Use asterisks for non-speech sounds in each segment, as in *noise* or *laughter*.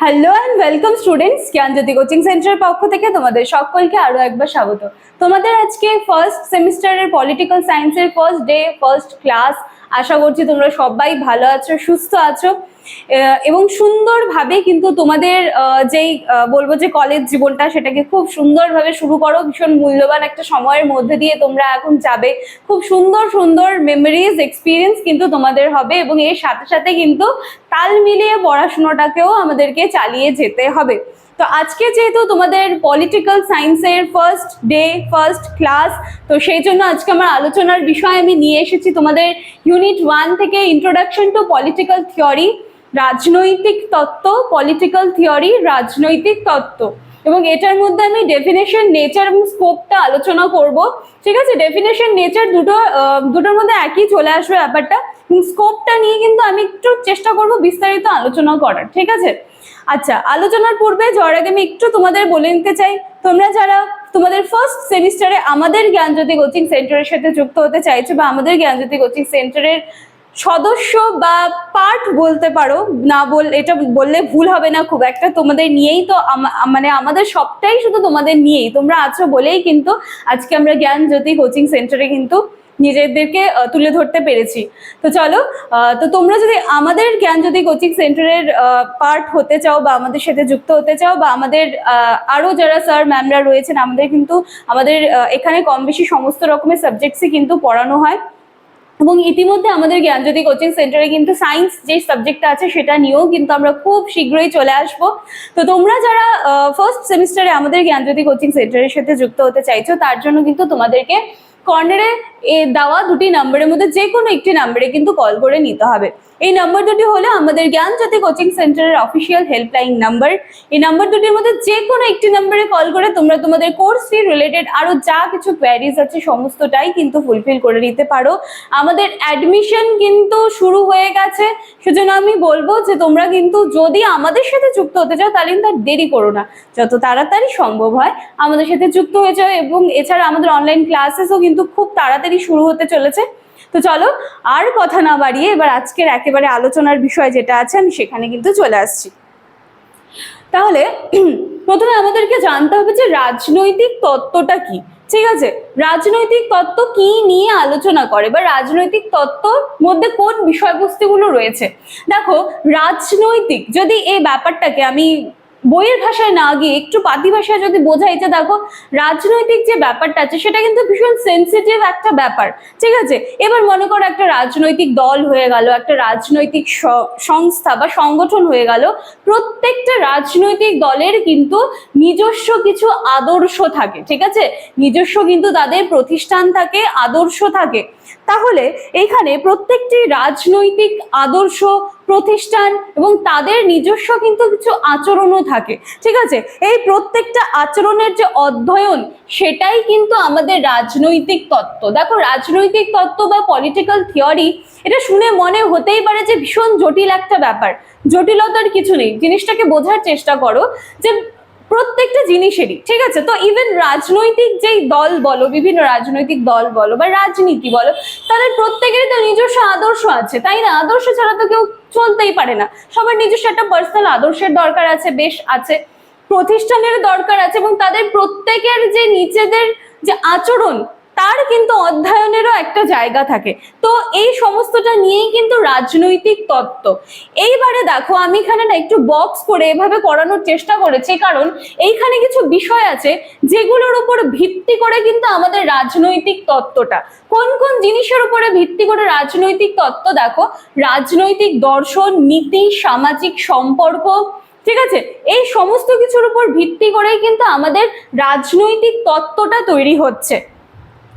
Hello and welcome students Gyanjyoti coaching সেন্টারের পক্ষ থেকে তোমাদের সকলকে আরও একবার স্বাগত। তোমাদের আজকে ফার্স্ট সেমিস্টারের পলিটিক্যাল সায়েন্সের ফার্স্ট ডে ফার্স্ট ক্লাস আশা করছি তোমরা সবাই ভালো আছো, সুস্থ আছো। এবং সুন্দরভাবে কিন্তু তোমাদের যেই বলব যে কলেজ জীবনটা সেটাকে খুব সুন্দরভাবে শুরু করো। ভীষণ মূল্যবান একটা সময়ের মধ্যে দিয়ে তোমরা এখন যাবে। খুব সুন্দর সুন্দর মেমোরিজ এক্সপিরিয়েন্স কিন্তু তোমাদের হবে এবং এর সাথে সাথে কিন্তু তাল মিলিয়ে পড়াশোনাটাকেও আমাদেরকে চালিয়ে যেতে হবে। তো আজকে যেহেতু তোমাদের পলিটিক্যাল সায়েন্সের ফার্স্ট ডে ফার্স্ট ক্লাস তো সেই জন্য আজকে আমার আলোচনার বিষয় আমি নিয়ে এসেছি তোমাদের ইউনিট ওয়ান থেকে ইন্ট্রোডাকশন টু পলিটিক্যাল থিওরি রাজনৈতিক তত্ত্ব পলিটিক্যাল থিওরি রাজনৈতিক তত্ত্ব। এবং এটার মধ্যে আমি ডেফিনেশন নেচার এবং স্কোপটা আলোচনা করব। ঠিক আছে? ডেফিনেশন নেচার দুটো দুটোর মধ্যে একই চলে আসবে ব্যাপারটা। স্কোপটা নিয়ে কিন্তু আমি একটু চেষ্টা করব বিস্তারিত আলোচনা করার। ঠিক আছে? আচ্ছা আলোচনার পূর্বে যাওয়ার আগে আমি একটু তোমাদের বলে নিতে চাই। তোমরা যারা তোমাদের ফার্স্ট সেমিস্টারে আমাদের জ্ঞানজ্যোতি কোচিং সেন্টারের সাথে যুক্ত হতে চাইছো বা আমাদের জ্ঞানজ্যোতি কোচিং সেন্টারের সদস্য বা পার্ট বলতে পারো, না বল, এটা বললে ভুল হবে না খুব। একটা তোমাদের নিয়েই তো মানে আমাদের সবটাই শুধু তোমাদের নিয়েই। তোমরা আছো বলেই কিন্তু আজকে আমরা জ্ঞান জ্যোতি কোচিং সেন্টারে কিন্তু নিজেদেরকে তুলে ধরতে পেরেছি। তো চলো তো তোমরা যদি আমাদের জ্ঞানজ্যোতি কোচিং সেন্টারের পার্ট হতে চাও বা আমাদের সাথে যুক্ত হতে চাও বা আমাদের আহ, আরও যারা স্যার ম্যামরা রয়েছেন আমাদের কিন্তু আমাদের এখানে কম বেশি সমস্ত রকমের সাবজেক্টসই কিন্তু পড়ানো হয়। এবং ইতিমধ্যে আমাদের জ্ঞানজ্যোতি কোচিং সেন্টারে কিন্তু সায়েন্স যে সাবজেক্টটা আছে সেটা নিয়েও কিন্তু আমরা খুব শীঘ্রই চলে আসব। তো তোমরা যারা ফার্স্ট সেমিস্টারে আমাদের জ্ঞানজ্যোতি কোচিং সেন্টারের সাথে যুক্ত হতে চাইছো তার জন্য কিন্তু তোমাদেরকে কর্নারে দেওয়া দুটি নাম্বারের মধ্যে যে কোনো একটি নাম্বারে কিন্তু কল করে নিতে হবে। এই নাম্বার দুটি হলো আমাদের জ্ঞানজ্যোতি কোচিং সেন্টারের অফিসিয়াল হেল্পলাইন নাম্বার এই নাম্বার দুটির মধ্যে যে কোনো একটি নাম্বারে কল করে তোমরা তোমাদের কোর্স ফি রিলেটেড আরও যা কিছু কোয়ারিজ আছে সমস্তটাই কিন্তু ফুলফিল করে নিতে পারো। আমাদের অ্যাডমিশন কিন্তু শুরু হয়ে গেছে। সেজন্য আমি বলব যে তোমরা কিন্তু যদি আমাদের সাথে যুক্ত হতে চাও, তাহলে কিন্তু আর দেরি করো না। যত তাড়াতাড়ি সম্ভব হয় আমাদের সাথে যুক্ত হয়ে যাও এবং এছাড়া আমাদের অনলাইন ক্লাসেসও কিন্তু খুব তাড়াতাড়ি শুরু হতে চলেছে। তো চলো আর কথা না বাড়িয়ে এবার আজকের একেবারে আলোচনার বিষয় যেটা আছে, আমি সেখানে কিন্তু চলে আসছি। তাহলে *clears throat* প্রথমে আমাদেরকে জানতে হবে যে রাজনৈতিক তত্ত্বটা কি। ঠিক আছে? রাজনৈতিক তত্ত্ব কি নিয়ে আলোচনা করে বা রাজনৈতিক তত্ত্বর মধ্যে কোন বিষয়বস্তুগুলো রয়েছে। দেখো, রাজনৈতিক, যদি এই ব্যাপারটাকে আমি বইয়ের ভাষায় না গিয়ে একটু পাতি ভাষায় যদি বোঝাই যে দেখো, রাজনৈতিক যে ব্যাপারটা আছে, সেটা কিন্তু ভীষণ সেন্সিটিভ একটা ব্যাপার। ঠিক আছে? এবার মনে করো একটা রাজনৈতিক দল হয়ে গেল, একটা রাজনৈতিক সংস্থা বা সংগঠন হয়ে গেল, প্রত্যেকটা রাজনৈতিক দলের কিন্তু নিজস্ব কিছু আদর্শ থাকে। ঠিক আছে? নিজস্ব কিন্তু তাদের প্রতিষ্ঠান থাকে, আদর্শ থাকে। তাহলে এইখানে প্রত্যেকটি রাজনৈতিক আদর্শ প্রতিষ্ঠান এবং তাদের নিজস্ব কিন্তু কিছু আচরণও থাকে। ঠিক আছে? এই প্রত্যেকটা আচরণের যে অধ্যয়ন, সেটাই কিন্তু আমাদের রাজনৈতিক তত্ত্ব। দেখো, রাজনৈতিক তত্ত্ব বা পলিটিক্যাল থিওরি এটা শুনে মনে হতেই পারে যে ভীষণ জটিল একটা ব্যাপার। জটিলতার কিছু নেই। জিনিসটাকে বোঝার চেষ্টা করো যে প্রত্যেকটা জিনিসেরই, ঠিক আছে? তো ইভেন রাজনৈতিক যেই দল বলো, বিভিন্ন রাজনৈতিক দল বলো বা রাজনীতি বলো, তাদের প্রত্যেকেরই তো নিজস্ব আদর্শ আছে, তাই না? আদর্শ ছাড়া তো কেউ চলতেই পারে না। সবার নিজস্ব একটা পার্সোনাল আদর্শের দরকার আছে, বেশ আছে। প্রতিষ্ঠানের দরকার আছে এবং তাদের প্রত্যেকের যে নিজেদের যে আচরণ তার কিন্তু অধ্যয়নেরও একটা জায়গা থাকে। তো এই সমস্তটা নিয়েই কিন্তু রাজনৈতিক তত্ত্ব। এইবারে দেখো, আমি এখানে না একটু বক্স করে এভাবে করানোর চেষ্টা করেছি, কারণ এইখানে কিছু বিষয় আছে যেগুলোর উপর ভিত্তি করে কিন্তু আমাদের রাজনৈতিক তত্ত্বটা। কোন কোন জিনিসের উপরে ভিত্তি করে রাজনৈতিক তত্ত্ব দেখো? রাজনৈতিক দর্শন, নীতি, সামাজিক সম্পর্ক, ঠিক আছে? এই সমস্ত কিছুর উপর ভিত্তি করেই কিন্তু আমাদের রাজনৈতিক তত্ত্বটা তৈরি হচ্ছে।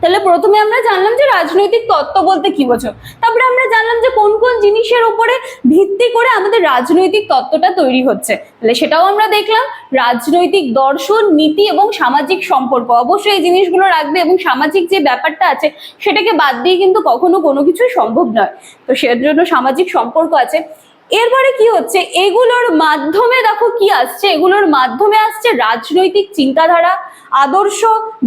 তাহলে প্রথমে আমরা জানলাম যে রাজনৈতিক তত্ত্ব বলতে কি বোঝো? তারপরে আমরা জানলাম যে কোন কোন জিনিসের উপরে ভিত্তি করে আমাদের রাজনৈতিক তত্ত্বটা তৈরি হচ্ছে। তাহলে সেটাও আমরা দেখলাম, রাজনৈতিক দর্শন, নীতি এবং সামাজিক সম্পর্ক। অবশ্যই এই জিনিসগুলো রাখবে এবং সামাজিক যে ব্যাপারটা আছে, সেটাকে বাদ দিয়ে কিন্তু কখনো কোনো কিছুই সম্ভব নয়। তো সেজন্য সামাজিক সম্পর্ক আছে। এরপরে কি হচ্ছে, এগুলোর মাধ্যমে দেখো কি আসছে, এগুলোর মাধ্যমে আসছে রাজনৈতিক চিন্তাধারা, আদর্শ,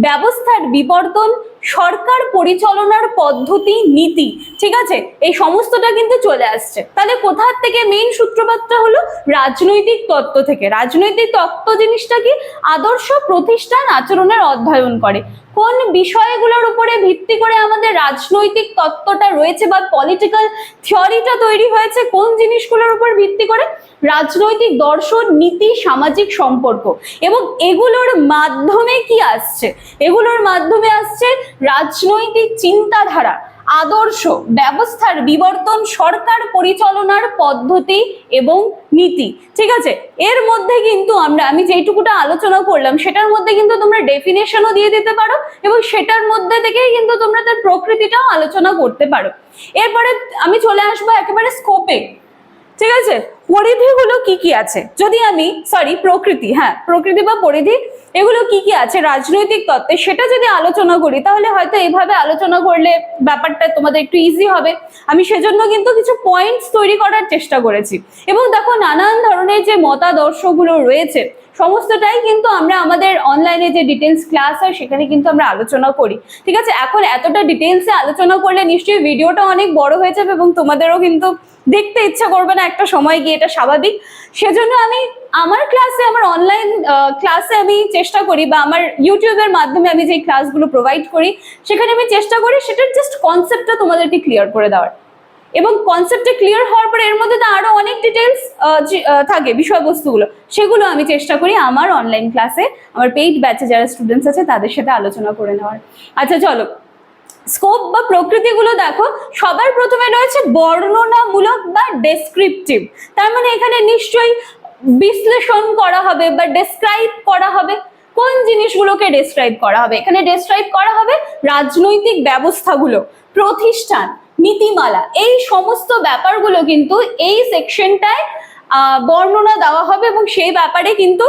ব্যবস্থার বিবর্তন সরকার পরিচালনার পদ্ধতি, নীতি, ঠিক আছে? এই সমস্তটা কিন্তু চলে আসছে। তাহলে কোথার থেকে মেইন সূত্রপাতটা হলো? রাজনৈতিক তত্ত্ব থেকে। রাজনৈতিক তত্ত্ব জিনিসটা কি? আদর্শ প্রতিষ্ঠান আচরণের অধ্যয়ন করে। কোন বিষয়গুলোর উপরে ভিত্তি করে আমাদের রাজনৈতিক তত্ত্বটা রয়েছে বা পলিটিক্যাল থিওরিটা তৈরি হয়েছে, কোন জিনিসগুলোর উপর ভিত্তি করে? রাজনৈতিক দর্শন, নীতি, সামাজিক সম্পর্ক। এবং এগুলোর মাধ্যমে কি আসছে? এগুলোর মাধ্যমে আসছে রাজনৈতিক চিন্তাধারা, আদর্শ, ব্যবস্থার বিবর্তন, সরকার পরিচালনার পদ্ধতি এবং নীতি। ঠিক আছে? এর মধ্যে কিন্তু আমরা, আমি যেইটুকুটা আলোচনা করলাম, সেটার মধ্যে কিন্তু তোমরা ডেফিনেশনও দিয়ে দিতে পারো এবং সেটার মধ্যে থেকেই কিন্তু তোমরা তার প্রকৃতিটাও আলোচনা করতে পারো। এরপরে আমি চলে আসব একেবারে স্কোপে ঠিক আছে? পরিধিগুলো কি কি আছে? যদি আমি সরি প্রকৃতি হ্যাঁ প্রকৃতি বা পরিধি, এগুলো কি কি আছে? রাজনৈতিক তত্ত্বে, সেটা যদি আলোচনা করি, তাহলে হয়তো এইভাবে আলোচনা করলে ব্যাপারটা তোমাদের একটু ইজি হবে। আমি সেজন্য কিন্তু কিছু পয়েন্টস তৈরি করার চেষ্টা করেছি। এবং দেখো, নানান ধরনের যে মতাদর্শগুলো রয়েছে সমস্তটাই কিন্তু আমরা আমাদের অনলাইনে যে ডিটেলস ক্লাস হয়, সেখানে কিন্তু আমরা আলোচনা করি। ঠিক আছে? এখন এতটা ডিটেলসে আলোচনা করলে নিশ্চয়ই ভিডিওটা অনেক বড় হয়ে যাবে এবং তোমাদেরও কিন্তু দেখতে ইচ্ছা করবে না একটা সময় গিয়ে এটা স্বাভাবিক। সেজন্য আমি আমার ক্লাসে আমার অনলাইন ক্লাসে আমি চেষ্টা করি বা আমার ইউটিউবের মাধ্যমে আমি যে ক্লাসগুলো প্রোভাইড করি, সেখানে আমি চেষ্টা করি সেটার জাস্ট কনসেপ্টটা তোমাদেরকে ক্লিয়ার করে দেওয়ার। এবং কনসেপ্টটা ক্লিয়ার হওয়ার পরে এর মধ্যে তো আরও অনেক ডিটেলস থাকে, বিষয়বস্তুগুলো। সেগুলো আমি চেষ্টা করি আমার অনলাইন ক্লাসে আমার পেইড ব্যাচে যারা স্টুডেন্টস আছে তাদের সাথে আলোচনা করে নেওয়ার। আচ্ছা চলো। স্কোপ বা প্রকৃতিগুলো দেখো, সবার প্রথমে রয়েছে বর্ণনামূলক বা ডেসক্রিপটিভ তার মানে এখানে নিশ্চয়ই বিশ্লেষণ করা হবে বা ডেসক্রাইব করা হবে, কোন জিনিসগুলোকে ডেসক্রাইব করা হবে। এখানে ডেসক্রাইব করা হবে রাজনৈতিক ব্যবস্থাগুলো, প্রতিষ্ঠান। নীতিমালা। এই সমস্ত ব্যাপারগুলো কিন্তু এই সেকশনটায় বর্ণনা দেওয়া হবে এবং সেই ব্যাপারে কিন্তু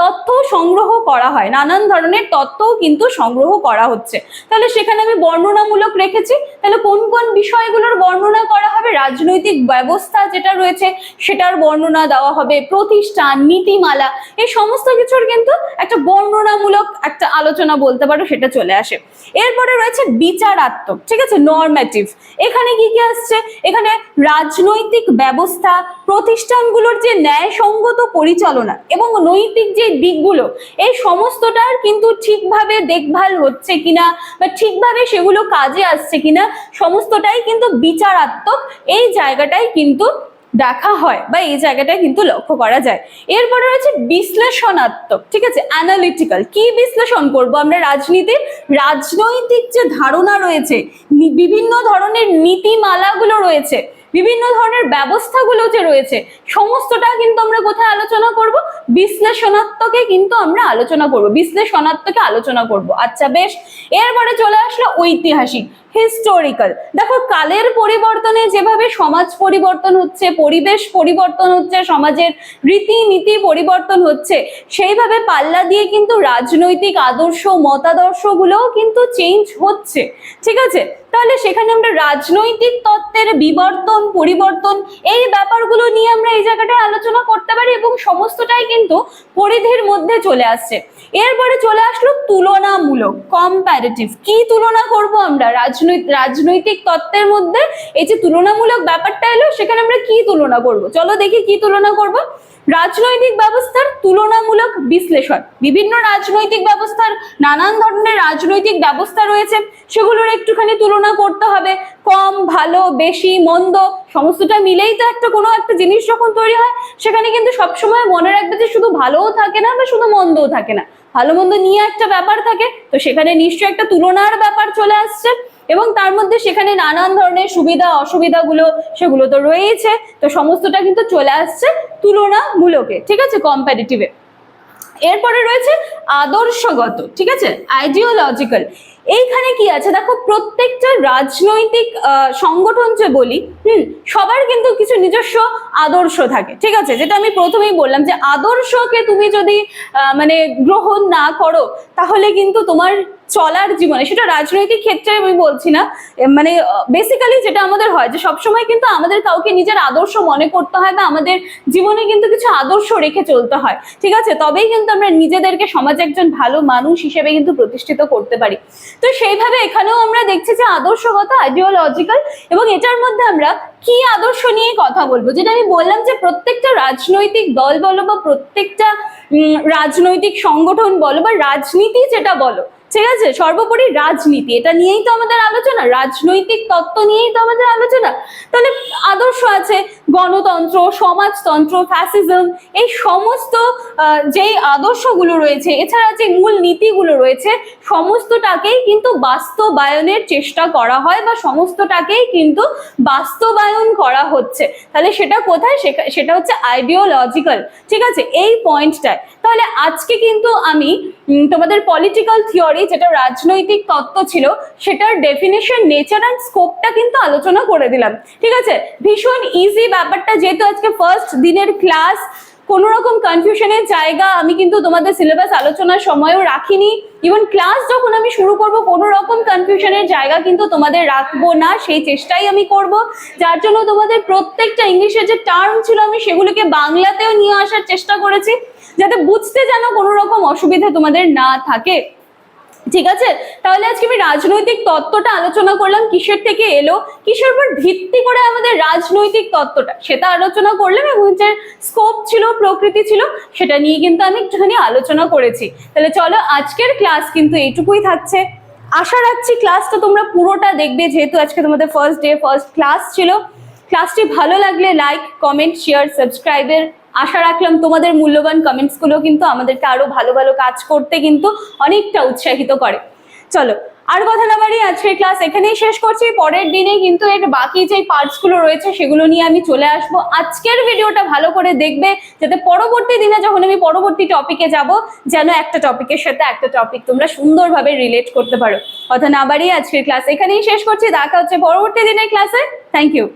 তথ্য সংগ্রহ করা হয়। নানান ধরনের তথ্যও কিন্তু সংগ্রহ করা হচ্ছে। তাহলে সেখানে আমি বর্ণনামূলক রেখেছি। তাহলে কোন কোন বিষয়গুলোর বর্ণনা করা হবে? রাজনৈতিক ব্যবস্থা যেটা রয়েছে, সেটার বর্ণনা দেওয়া হবে। প্রতিষ্ঠান, নীতিমালা, এই সমস্ত কিছুর কিন্তু একটা বর্ণনামূলক একটা আলোচনা বলতে পারো, সেটা চলে আসে। এরপরে রয়েছে বিচারাত্মক, ঠিক আছে? নর্মেটিভ এখানে কি কি আসছে? এখানে রাজনৈতিক ব্যবস্থা প্রতিষ্ঠানগুলোর যে ন্যায়সঙ্গত পরিচালনা এবং নৈতিক যে দিকগুলো, এই সমস্তটার কিন্তু ঠিকভাবে দেখভাল হচ্ছে কিনা বা ঠিকভাবে সেগুলো কাজে আসছে কিনা, সমস্তটাই কিন্তু বিচারাত্মক এই জায়গাটাই কিন্তু দেখা হয় বা এই জায়গাটায় কিন্তু লক্ষ্য করা যায়। এরপরে রয়েছে বিশ্লেষণাত্মক, ঠিক আছে? অ্যানালিটিক্যাল কি বিশ্লেষণ করব আমরা রাজনীতির? রাজনৈতিক যে ধারণা রয়েছে বিভিন্ন ধরনের নীতিমালাগুলো রয়েছে বিভিন্ন ধরনের ব্যবস্থাগুলো যে রয়েছে, সমস্তটা কিন্তু আমরা কোথায় আলোচনা করব? বিশ্লেষণাত্মকে কিন্তু আমরা আলোচনা করব, বিশ্লেষণাত্মকে আলোচনা করব। আচ্ছা বেশ। এরপরে চলে আসলো ঐতিহাসিক হিস্টোরিক্যাল দেখো, কালের পরিবর্তনে যেভাবে সমাজ পরিবর্তন হচ্ছে, পরিবেশ পরিবর্তন হচ্ছে, সমাজের রীতিনীতি পরিবর্তন হচ্ছে, সেইভাবে পাল্লা দিয়ে কিন্তু রাজনৈতিক আদর্শ, মতাদর্শগুলোও কিন্তু চেঞ্জ হচ্ছে। ঠিক আছে? তাহলে সেখানে আমরা রাজনৈতিক তত্ত্বের বিবর্তন, পরিবর্তন এই ব্যাপারগুলো নিয়ে আমরা এই জায়গাটায় আলোচনা করতে পারি এবং সমস্তটাই কিন্তু পরিধির মধ্যে চলে আসছে। এরপরে চলে আসলো তুলনামূলক কম্প্যারেটিভ কি তুলনা করব আমরা? রাজনৈতিক রাজনৈতিক তত্ত্বের মধ্যে এই যে তুলনামূলক ব্যাপারটা এলো, সেখানে আমরা কি তুলনা করব? চলো দেখি কি তুলনা করব। রাজনৈতিক ব্যবস্থার তুলনামূলক বিশ্লেষণ। বিভিন্ন রাজনৈতিক ব্যবস্থার নানান ধরনের রাজনৈতিক ব্যবস্থা রয়েছে, সেগুলোর একটুখানি তুলনা করতে হবে। কম, ভালো, বেশি, মন্দ, সমস্তটা মিলেই তো একটা কোনো একটা জিনিস যখন তৈরি হয়, সেখানে কিন্তু সবসময় মনে রাখবে যে শুধু ভালোও থাকে না বা শুধু মন্দও থাকে না। ভালো মন্দ নিয়ে একটা ব্যাপার থাকে, তো সেখানে নিশ্চয়ই একটা তুলনার ব্যাপার চলে আসছে। এবং তার মধ্যে সেখানে নানান ধরনের সুবিধা, অসুবিধাগুলো সেগুলো তো রয়েছে। তো সমস্তটা কিন্তু চলে আসছে তুলনামূলকে, ঠিক আছে? কম্পারিটিভে এরপরে রয়েছে আদর্শগত, ঠিক আছে? আইডিওলজিক্যাল এইখানে কি আছে? দেখো, প্রত্যেকটা রাজনৈতিক সংগঠন যে বলি, হুম, সবার কিন্তু কিছু নিজস্ব আদর্শ থাকে, ঠিক আছে? যেটা আমি প্রথমেই বললাম যে আদর্শকে তুমি যদি মানে গ্রহণ না করো, তাহলে কিন্তু তোমার চলার জীবনে, সেটা রাজনৈতিক ক্ষেত্রে আমি বলছি না মানে বেসিক্যালি যেটা আমাদের হয় যে সবসময় কিন্তু আমাদের কাউকে নিজের আদর্শ মনে করতে হয় বা আমাদের জীবনে কিন্তু কিছু আদর্শ রেখে চলতে হয়, ঠিক আছে? তবেই কিন্তু আমরা নিজেদেরকে সমাজ একজন ভালো মানুষ হিসেবে কিন্তু প্রতিষ্ঠিত করতে পারি। তো সেইভাবে এখানেও আমরা দেখছি যে আদর্শগত আইডিওলজিক্যাল এবং এটার মধ্যে আমরা কি আদর্শ নিয়ে কথা বলব? যেটা আমি বললাম যে প্রত্যেকটা রাজনৈতিক দল বলো বা প্রত্যেকটা রাজনৈতিক সংগঠন বলো বা রাজনীতি যেটা বলো ঠিক আছে? সর্বোপরি রাজনীতি। এটা নিয়েই তো আমাদের আলোচনা। রাজনৈতিক তত্ত্ব নিয়েই তো আমাদের আলোচনা। তাহলে আদর্শ আছে, গণতন্ত্র, সমাজতন্ত্র ফ্যাসিজম এই সমস্ত যেই আদর্শগুলো রয়েছে, এছাড়া যে মূল নীতিগুলো রয়েছে, সমস্তটাকেই কিন্তু বাস্তবায়নের চেষ্টা করা হয় বা সমস্তটাকেই কিন্তু বাস্তবায়ন করা হচ্ছে। তাহলে সেটা কোথায়? সেটা হচ্ছে আইডিওলজিক্যাল ঠিক আছে? এই পয়েন্টটায় তাহলে আজকে কিন্তু আমি তোমাদের পলিটিক্যাল থিওরি যেটা রাজনৈতিক তত্ত্ব ছিল, সেটার ডেফিনেশন নেচার অ্যান্ড স্কোপটা কিন্তু আলোচনা করে দিলাম। ঠিক আছে? ভীষণ ইজি ব্যাপারটা, যেহেতু আজকে ফার্স্ট দিনের ক্লাস কোনো রকম কনফিউশনের জায়গা আমি কিন্তু তোমাদের সিলেবাস আলোচনার সময়ও রাখিনি। ইভেন ক্লাস যখন আমি শুরু করব কোনো রকম কনফিউশনের জায়গা কিন্তু তোমাদের রাখব না, সেই চেষ্টাই আমি করব। যার জন্য তোমাদের প্রত্যেকটা ইংলিশের যে টার্ম ছিল, আমি সেগুলোকে বাংলাতেও নিয়ে আসার চেষ্টা করেছি, যাতে বুঝতে যেন কোনো রকম অসুবিধা তোমাদের না থাকে। ঠিক আছে? তাহলে আজকে আমি রাজনৈতিক তত্ত্বটা আলোচনা করলাম, কিসের থেকে এলো? কিসের উপর ভিত্তি করে আমাদের রাজনৈতিক তত্ত্বটা? সেটা আলোচনা করলাম এবং যে স্কোপ ছিল, প্রকৃতি ছিল, সেটা নিয়ে কিন্তু আমি একটুখানি আলোচনা করেছি। তাহলে চলো, আজকের ক্লাস কিন্তু এইটুকুই থাকছে। আশা রাখছি ক্লাসটা তোমরা পুরোটা দেখবে, যেহেতু আজকে তোমাদের ফার্স্ট ডে ফার্স্ট ক্লাস ছিল। ক্লাসটি ভালো লাগলে লাইক কমেন্ট শেয়ার সাবস্ক্রাইবের আশা রাখলাম তোমাদের মূল্যবান কমেন্টসগুলো কিন্তু আমাদেরকে আরও ভালো ভালো কাজ করতে কিন্তু অনেকটা উৎসাহিত করে। চলো, আর কথা না বাড়িয়ে আজকের ক্লাস এখানেই শেষ করছি। পরের দিনে কিন্তু এর বাকি যে পার্টসগুলো রয়েছে সেগুলো নিয়ে আমি চলে আসব। আজকের ভিডিওটা ভালো করে দেখবে যাতে পরবর্তী দিনে যখন আমি পরবর্তী টপিকে যাব, যেন একটা টপিকের সাথে একটা টপিক তোমরা সুন্দরভাবে রিলেট করতে পারো। কথা না বাড়িয়ে আজকের ক্লাস এখানেই শেষ করছি। দেখা হচ্ছে পরবর্তী দিনের ক্লাসে থ্যাংক ইউ